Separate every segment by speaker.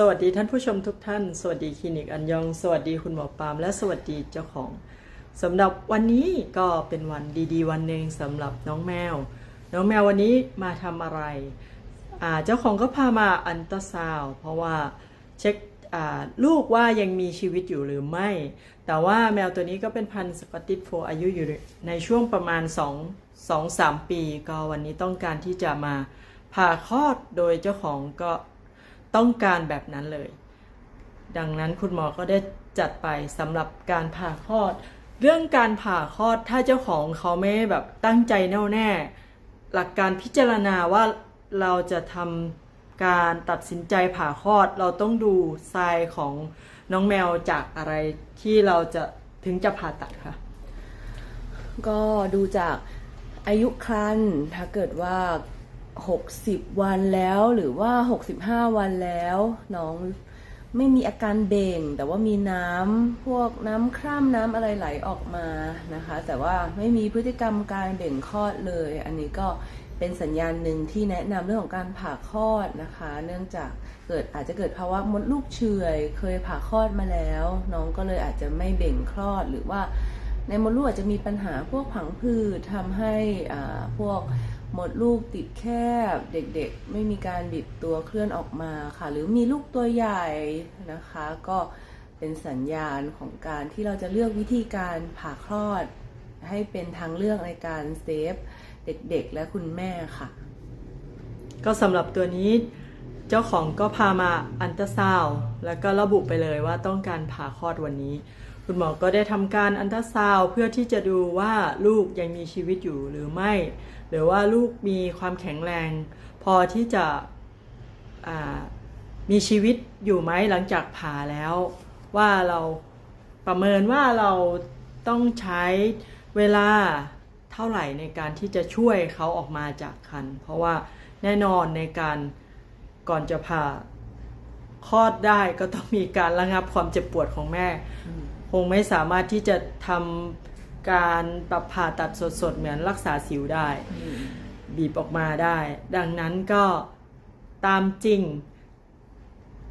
Speaker 1: สวัสดีท่านผู้ชมทุกท่าน สวัสดีคลินิกอันยอง สวัสดีคุณหมอปาล์มและสวัสดีเจ้าของสำหรับวันนี้ก็เป็นวันดีๆ วันหนึ่งสำหรับน้องแมว น้องแมววันนี้มาทำอะไรอ่าเจ้าของก็พามาอันตราซาวเพราะว่าเช็คอ่าลูกว่ายังมีชีวิตอยู่หรือไม่ แต่ว่าแมวตัวนี้ก็เป็นพันธุ์สกอตติชโฟอายุอยู่ในช่วงประมาณ 2 2 3 ปี ก็วันนี้ต้องการที่จะมาผ่าคลอดโดยเจ้าของก็ ต้องการแบบนั้นเลย ดังนั้นคุณหมอก็ได้จัดไปสำหรับการผ่าคลอด เรื่องการผ่าคลอดถ้าเจ้าของเขาไม่แบบตั้งใจแน่วแน่ หลักการพิจารณาว่าเราจะทำการตัดสินใจผ่าคลอด เราต้องดูทรายของน้องแมวจากอะไรที่เราจะถึงจะผ่าตัดค่ะ
Speaker 2: ก็ดูจากอายุครรภ์ถ้าเกิดว่า 60 วันแล้วหรือว่า 65 วันแล้ว น้องไม่มีอาการเบ่ง แต่ว่ามีน้ำพวกน้ำคร่ำน้ำอะไรไหลออกมานะคะ แต่ว่าไม่มีพฤติกรรมการเบ่งคลอดเลย อันนี้ก็เป็นสัญญาณหนึ่งที่แนะนำเรื่องของการผ่าคลอดนะคะ เนื่องจากเกิดอาจจะเกิดภาวะมดลูกเฉื่อย เคยผ่าคลอดมาแล้ว น้องก็เลยอาจจะไม่เบ่งคลอดหรือว่าในมดลูกอาจจะมีปัญหาพวกผังผืดทำให้อ่าพวก หมดลูกติดแคบเด็กๆ ไม่มีการบิดตัวเคลื่อนออกมาค่ะ หรือมีลูกตัวใหญ่นะคะ ก็เป็นสัญญาณของการที่เราจะเลือกวิธีการผ่าคลอด ให้เป็นทางเลือกในการเซฟเด็กๆ และคุณแม่ค่ะ
Speaker 1: ก็สำหรับตัวนี้เจ้าของก็พามาอันตราซาวแล้วก็ระบุไปเลยว่าต้องการผ่าคลอดวันนี้ คุณหมอก็ได้ทำการอันตราซาวเพื่อที่จะดูว่าลูกยังมีชีวิตอยู่หรือไม่ หรือว่าลูกมีความแข็งแรง พอที่จะมีชีวิตอยู่ไหมหลังจากผ่าแล้ว ว่าเราประเมินว่าเราต้องใช้เวลาเท่าไหร่ในการที่จะช่วยเขาออกมาจากคัน เพราะว่าแน่นอนในการก่อนจะผ่าคลอดได้ก็ต้องมีการระงับความเจ็บปวดของแม่ คงไม่สามารถที่จะทำการปรับผ่าตัดสดๆ เหมือนรักษาสิวได้ บีบออกมาได้ ดังนั้นก็ตามจริง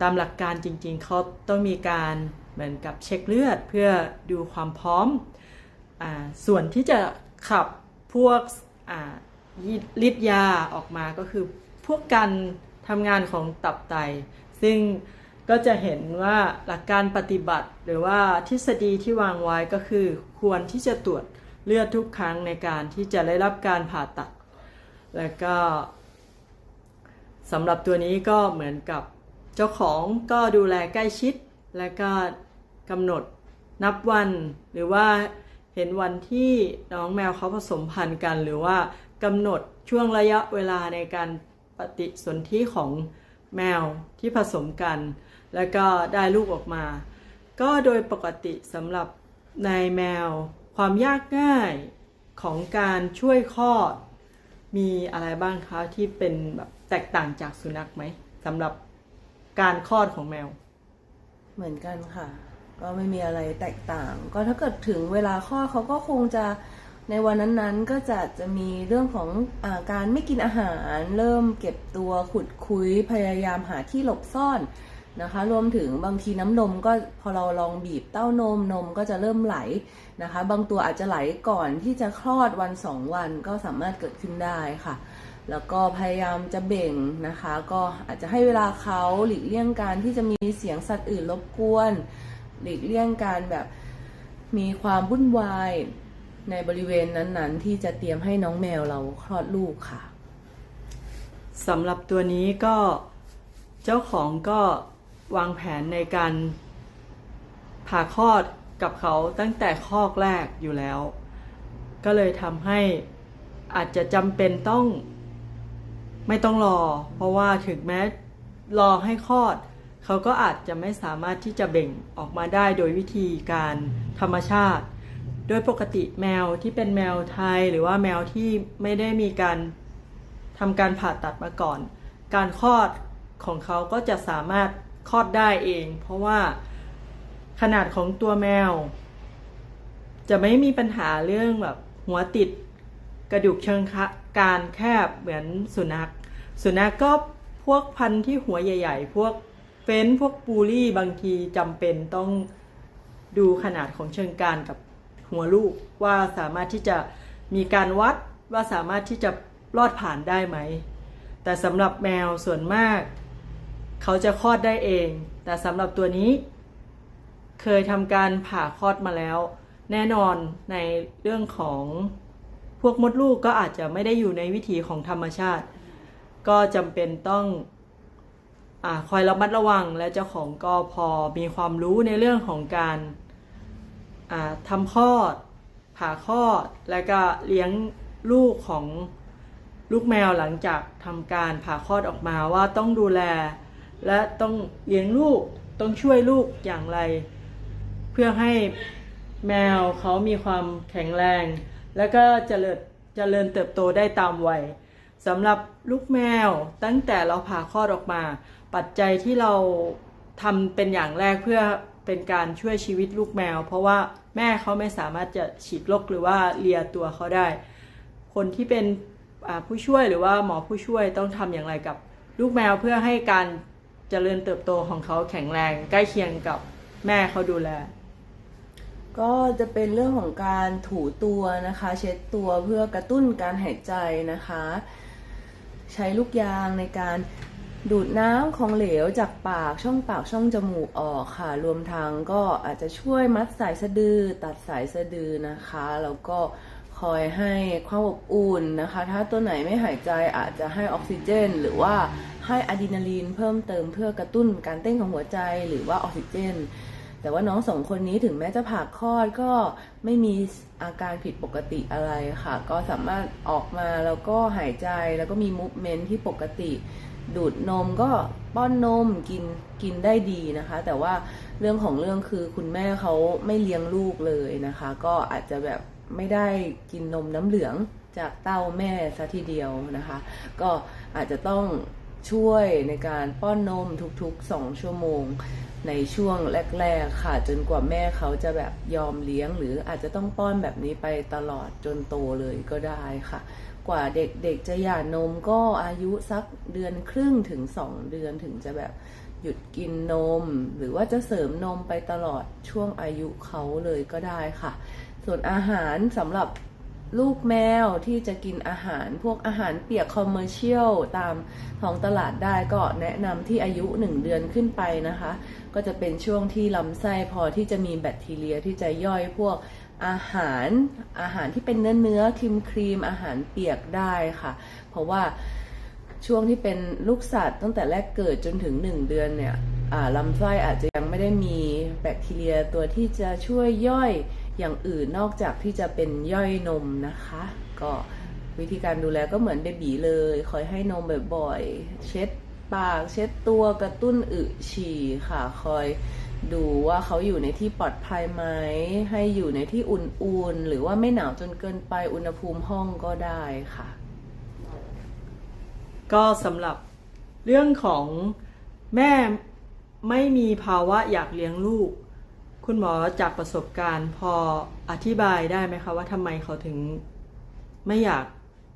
Speaker 1: ตามหลักการจริงๆเขาต้องมีการเหมือนกับเช็คเลือดเพื่อดูความพร้อมอาส่วนที่จะขับพวกอ่าฤทธิ์ยาออกมาก็คือพวกการทำงานของตับไต ซึ่ง ก็จะเห็นว่าหลักการปฏิบัติ หรือว่าทฤษฎีที่วางไว้ก็คือ ควรที่จะตรวจเลือดทุกครั้งในการที่จะได้รับการผ่าตัด แล้วก็สำหรับตัวนี้ก็เหมือนกับเจ้าของก็ดูแลใกล้ชิด และก็กำหนดนับวัน หรือว่าเห็นวันที่น้องแมวเขาผสมพันธุ์กัน หรือว่ากำหนดช่วงระยะเวลาในการปฏิสนธิของแมวที่ผสมกัน แล้วก็ได้ลูกออกมา ก็โดยปกติสำหรับในแมว ความยากง่ายของการช่วยคลอด มีอะไรบ้างคะที่เป็นแบบแตกต่างจากสุนัขไหมสำหรับการคลอดของแมว
Speaker 2: เหมือนกันค่ะ ก็ไม่มีอะไรแตกต่าง ก็ถ้าเกิดถึงเวลาคลอดเขาก็คงจะในวันนั้นๆก็จะจะมีเรื่องของอาการไม่กินอาหาร เริ่มเก็บตัวขุดคุยพยายามหาที่หลบซ่อน นะคะ รวมถึงบางทีน้ำนมก็พอเราลองบีบเต้านมนมก็จะเริ่มไหลนะคะ บางตัวอาจจะไหลก่อนที่จะคลอดวันสองวันก็สามารถเกิดขึ้นได้ค่ะ แล้วก็พยายามจะเบ่งนะคะ ก็อาจจะให้เวลาเขาหลีกเลี่ยงการที่จะมีเสียงสัตว์อื่นรบกวน หลีกเลี่ยงการแบบมีความวุ่นวายในบริเวณนั้นๆ ที่จะเตรียมให้น้องแมวเราคลอดลูกค่ะ
Speaker 1: สำหรับตัวนี้ก็เจ้าของก็ วางแผนในการผ่าคลอดกับเขาตั้งแต่คลอกแรกอยู่แล้ว ก็เลยทำให้อาจจะจำเป็นต้อง ไม่ต้องรอ เพราะว่าถึงแม้รอให้คลอด เขาก็อาจจะไม่สามารถที่จะเบ่งออกมาได้โดยวิธีการธรรมชาติ โดยปกติแมวที่เป็นแมวไทยหรือว่าแมวที่ไม่ได้มีการทำการผ่าตัดมาก่อน การคลอดของเขาก็จะสามารถ คลอดได้เอง เพราะว่าขนาดของตัวแมว จะไม่มีปัญหาเรื่องแบบหัวติดกระดูกเชิงการแคบเหมือนสุนัข สุนัขก็พวกพันธุ์ที่หัวใหญ่ ๆ พวกเฟ้นพวกบูลี่บางทีจำเป็นต้องดูขนาดของเชิงกานกับหัวลูกว่าสามารถที่จะมีการวัดว่าสามารถที่จะรอดผ่านได้ไหม แต่สำหรับแมวส่วนมาก เขาจะคลอดได้เอง แต่สำหรับตัวนี้ เคยทำการผ่าคลอดมาแล้ว แน่นอนในเรื่องของพวกมดลูกก็อาจจะไม่ได้อยู่ในวิถีของธรรมชาติ ก็จำเป็นต้องอคอยระมัดระวังและเจ้าของก็พอมีความรู้ในเรื่องของการาทำคลอด ผ่าคลอด และก็เลี้ยงลูกของลูกแมวหลังจากทำการผ่าคลอดออกมาว่าต้องดูแล และต้องเลี้ยงลูกต้องช่วยลูกอย่างไร เพื่อให้แมวเขามีความแข็งแรง แล้วก็เจริญเจริญเติบโตได้ตามวัยสำหรับลูกแมวตั้งแต่เราผ่าคลอดออกมา ปัจจัยที่เราทำเป็นอย่างแรกเพื่อเป็นการช่วยชีวิตลูกแมว เพราะว่าแม่เขาไม่สามารถจะฉีดลกหรือว่าเลียตัวเขาได้ คนที่เป็นผู้ช่วยหรือว่าหมอผู้ช่วยต้องทำอย่างไรกับลูกแมวเพื่อให้การ จริญเติบโตของเขาแข็งแรงใกล้เคียงกับแม่เขาดูแล
Speaker 2: ก็จะเป็นเรื่องของการถูตัวนะคะ เช็ดตัวเพื่อกระตุ้นการหายใจนะคะ ใช้ลูกยางในการดูดน้ำของเหลวจากปากช่องปากช่องจมูกออกค่ะ รวมทั้งก็อาจจะช่วยมัดสายสะดือ ตัดสายสะดือนะคะ แล้วก็คอยให้ความอบอุ่นนะคะ ถ้าตัวไหนไม่หายใจอาจจะให้ออกซิเจน หรือว่า ให้อะดรีนาลีนเพิ่มเติมเพื่อกระตุ้นการเต้นของหัวใจหรือว่าออกซิเจน แต่ว่าน้องสองคนนี้ถึงแม้จะผ่าคลอดก็ไม่มีอาการผิดปกติอะไรค่ะ ก็สามารถออกมาแล้วก็หายใจแล้วก็มีมูฟเมนท์ที่ปกติ ดูดนมก็ป้อนนมกินกินได้ดีนะคะ แต่ว่าเรื่องของเรื่องคือคุณแม่เขาไม่เลี้ยงลูกเลยนะคะ ก็อาจจะแบบไม่ได้กินนมน้ำเหลืองจากเต้าแม่ซะทีเดียวนะคะ ก็อาจจะต้อง ช่วยในการป้อนนมทุกๆ 2 ชั่วโมง ในช่วงแรก ๆ ค่ะ จนกว่าแม่เขาจะแบบยอมเลี้ยง หรืออาจจะต้องป้อนแบบนี้ไปตลอดจนโตเลยก็ได้ค่ะ กว่าเด็กๆจะหย่านมก็อายุสักเดือนครึ่งถึง 2 เดือนถึงจะแบบหยุดกินนม หรือว่าจะเสริมนมไปตลอดช่วงอายุเขาเลยก็ได้ค่ะ ส่วนอาหารสำหรับ ลูกแมวที่จะกินอาหารพวกอาหารเปียกคอมเมอร์เชียลตามท้องตลาดได้ก็แนะนำที่อายุ 1 เดือนขึ้นไปนะคะ ก็จะเป็นช่วงที่ลำไส้พอที่จะมีแบคทีเรียที่จะย่อยพวกอาหารอาหารที่เป็นเนื้อเนื้อครีมครีมอาหารเปียกได้ค่ะ เพราะว่าช่วงที่เป็นลูกสัตว์ตั้งแต่แรกเกิดจนถึง 1 เดือนเนี่ยลำไส้อาจจะยังไม่ได้มีแบคทีเรียตัวที่จะช่วยย่อย อย่างอื่นนอกจากที่จะเป็นย่อยนมนะคะ ก็วิธีการดูแลก็เหมือนเบบีเลย คอยให้นมบ่อยๆ เช็ดปาก เช็ดตัวกระตุ้นอึฉี่ค่ะ คอยดูว่าเขาอยู่ในที่ปลอดภัยไหม ให้อยู่ในที่อุ่นๆ หรือว่าไม่หนาวจนเกินไปอุณหภูมิห้องก็ได้ค่ะ
Speaker 1: ก็สำหรับเรื่องของแม่ไม่มีภาวะอยากเลี้ยงลูก คุณหมอจากประสบการณ์พออธิบายได้ไหมคะว่าทำไมเขาถึงไม่อยาก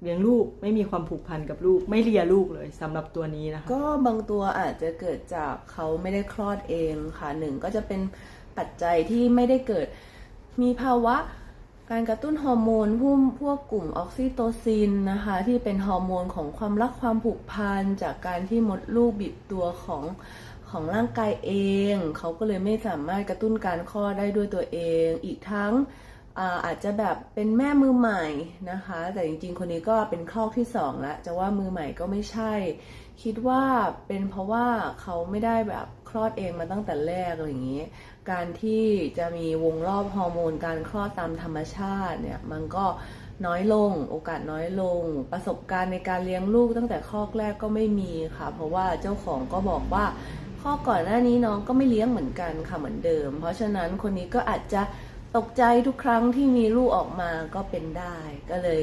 Speaker 1: เลี้ยงลูกไม่มีความผูกพันกับลูก ไม่เลียลูกเลยสำหรับตัวนี้นะคะ
Speaker 2: ก็บางตัวอาจจะเกิดจากเขาไม่ได้คลอดเองค่ะหนึ่งก็จะเป็นปัจจัยที่ไม่ได้เกิดมีภาวะการกระตุ้นฮอร์โมนพวกพวกกลุ่มออกซิโตซินนะคะ ที่เป็นฮอร์โมนของความรักความผูกพันจากการที่มดลูกบิดตัวของ ของร่างกายเอง เขาก็เลยไม่สามารถกระตุ้นการคลอดได้ด้วยตัวเอง อีกทั้งอาอาจจะแบบเป็นแม่มือใหม่นะคะ แต่จริงๆ คนนี้ก็เป็นคลอกที่สองแล้วจะว่ามือใหม่ก็ไม่ใช่ คิดว่าเป็นเพราะว่าเขาไม่ได้แบบคลอดเองมาตั้งแต่แรกอะไรอย่างนี้ การที่จะมีวงรอบฮอร์โมนการคลอดตามธรรมชาติเนี่ยมันก็น้อยลง โอกาสน้อยลง ประสบการณ์ในการเลี้ยงลูกตั้งแต่คลอกแรกก็ไม่มีค่ะ เพราะว่าเจ้าของก็บอกว่า ข้อก่อนหน้านี้น้องก็ไม่เลี้ยงเหมือนกันค่ะเหมือนเดิม เพราะฉะนั้นคนนี้ก็อาจจะตกใจทุกครั้งที่มีลูกออกมาก็เป็นได้ ก็เลย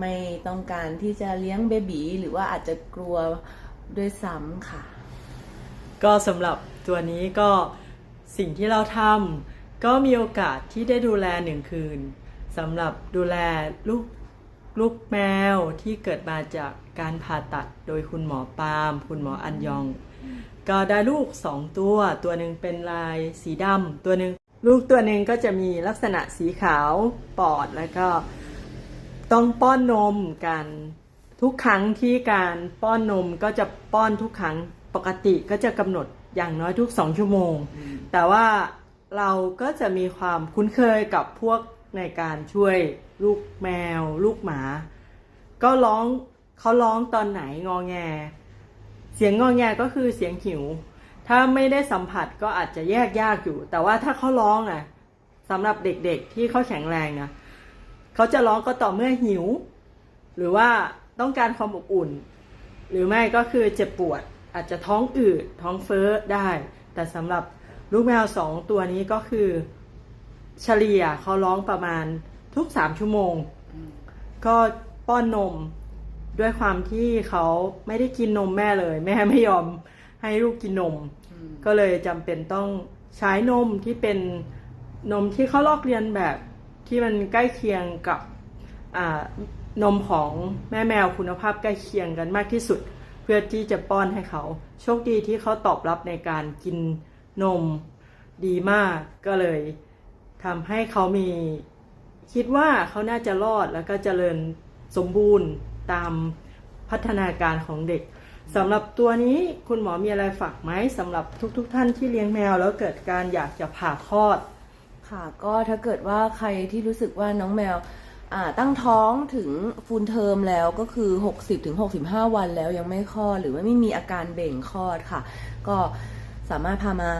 Speaker 2: ไม่ต้องการที่จะเลี้ยงเบบีหรือว่าอาจจะกลัวด้วยซ้ำค่ะ
Speaker 1: ก็สำหรับตัวนี้ก็สิ่งที่เราทำก็มีโอกาสที่ได้ดูแลหนึ่งคืนสำหรับดูแลลูกลูกแมวที่เกิดมาจากการผ่าตัดโดยคุณหมอปาล์มคุณหมออันยอง ก็ได้ลูกสองตัว ตัวหนึ่งเป็นลายสีดำตัวหนึ่งลูกตัวหนึ่งก็จะมีลักษณะสีขาวปอดแล้วก็ต้องป้อนนมกันทุกครั้งที่การป้อนนมก็จะป้อนทุกครั้งปกติก็จะกำหนดอย่างน้อยทุกสองชั่วโมง แต่ว่าเราก็จะมีความคุ้นเคยกับพวกในการช่วยลูกแมว ลูกหมา ก็ร้องเขาร้องตอนไหนงอแง เสียงงอแงก็คือเสียงหิว ถ้าไม่ได้สัมผัสก็อาจจะแยกยากอยู่ แต่ว่าถ้าเขาร้องอะสำหรับเด็กๆที่เขาแข็งแรงนะเขาจะร้องก็ต่อเมื่อหิว หรือว่าต้องการความอบอุ่น หรือไม่ก็คือเจ็บปวดอาจจะท้องอืดท้องเฟ้อได้ แต่สำหรับลูกแมวสองตัวนี้ก็คือเฉลี่ยเขาร้องประมาณทุกสามชั่วโมง ก็ป้อนนม ด้วยความที่เขาไม่ได้กินนมแม่เลย แม่ไม่ยอมให้ลูกกินนม ก็เลยจำเป็นต้องใช้นมที่เป็นนมที่เขาลอกเรียนแบบที่มันใกล้เคียงกับอ่านมของแม่แมวคุณภาพใกล้เคียงกันมากที่สุด เพื่อที่จะป้อนให้เขา โชคดีที่เขาตอบรับในการกินนมดีมากก็เลยทำให้เขามีคิดว่าเขาน่าจะรอดแล้วก็เจริญสมบูรณ์ ตามพัฒนาการของเด็กสำหรับตัวนี้คุณหมอมีอะไรฝากไหมสำหรับทุกๆทท่านที่เลี้ยงแมว แล้วเกิดการอยากจะผ่าคลอด
Speaker 2: ค่ะ ก็ถ้าเกิดว่าใครที่รู้สึกว่าน้องแมวตั้งท้องถึงฟูลเทอมแล้วก็คือ 60ถึง65 วันแล้วยังไม่คลอด หรือว่าไม่มีอาการเบ่งคลอดค่ะ ก็สามารถพามา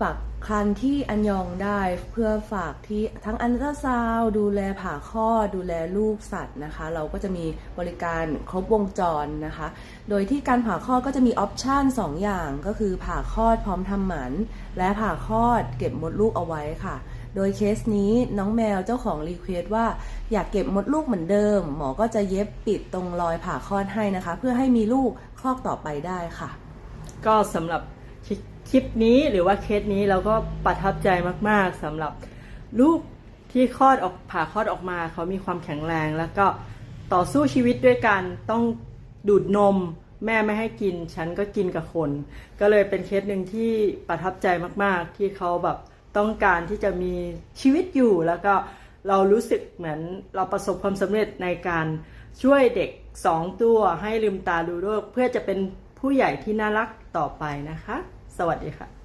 Speaker 2: ฝากครรภ์ที่อันยองได้เพื่อฝากที่ทั้งอันตราซาวด์ดูแลผ่าคลอดดูแลลูกสัตว์นะคะ เราก็จะมีบริการครบวงจรนะคะ โดยที่การผ่าคลอดก็จะมีออปชัน2 อย่างก็คือผ่าคลอดพร้อมทำหมัน และผ่าคลอดเก็บมดลูกเอาไว้ค่ะ โดยเคสนี้น้องแมวเจ้าของรีเควสว่าอยากเก็บมดลูกเหมือนเดิม หมอก็จะเย็บปิดตรงรอยผ่าคลอดให้นะคะ เพื่อให้มีลูกคลอกต่อไปได้ค่ะ
Speaker 1: ก็สำหรับ คลิปนี้หรือว่าเคสนี้เราก็ประทับใจมากๆสำหรับลูกที่คลอดออกผ่าคลอดออกมา เขามีความแข็งแรง แล้วก็ต่อสู้ชีวิตด้วยกันต้องดูดนม แม่ไม่ให้กิน ฉันก็กินกับคน ก็เลยเป็นเคสหนึ่งที่ประทับใจมากๆ ที่เขาแบบต้องการที่จะมีชีวิตอยู่ แล้วก็เรารู้สึกเหมือนเราประสบความสำเร็จในการช่วยเด็กสองตัวให้ลืมตาดูโลกเพื่อจะเป็นผู้ใหญ่ที่น่ารักต่อไปนะคะ สวัสดีค่ะ